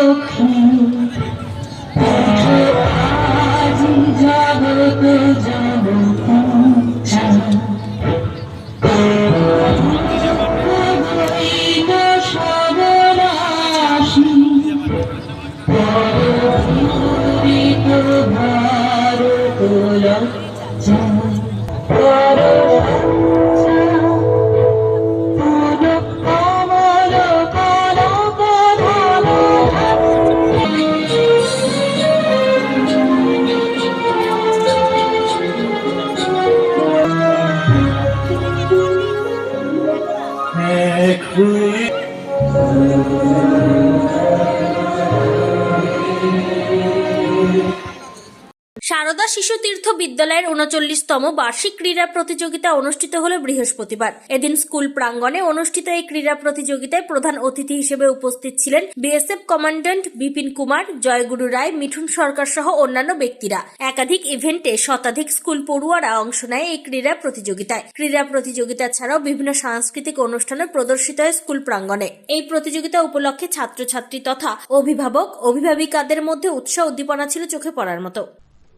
লক্ষ্মী আজি জগত সবরাশি ভারত লজ্জা পরশা Hey, সারদা শিশু তীর্থ বিদ্যালয়ের উনচল্লিশতম বার্ষিক ক্রীড়া প্রতিযোগিতা অনুষ্ঠিত হল বৃহস্পতিবার। এদিন স্কুল প্রাঙ্গণে অনুষ্ঠিত এই ক্রীড়া প্রতিযোগিতায় প্রধান অতিথি হিসেবে উপস্থিত ছিলেন বিএসএফ কমান্ড্যান্ট বিপিন কুমার, জয়গুরু রায়, মিঠুন সরকার সহ অন্যান্য ব্যক্তিরা। একাধিক ইভেন্টে শতাধিক স্কুল পড়ুয়ারা অংশ নেয় এই ক্রীড়া প্রতিযোগিতায়। ক্রীড়া প্রতিযোগিতা ছাড়াও বিভিন্ন সাংস্কৃতিক অনুষ্ঠানে প্রদর্শিত হয় স্কুল প্রাঙ্গণে। এই প্রতিযোগিতা উপলক্ষে ছাত্রছাত্রী তথা অভিভাবক, অভিভাবিকাদের মধ্যে উৎসাহ উদ্দীপনা ছিল চোখে পড়ার মতো।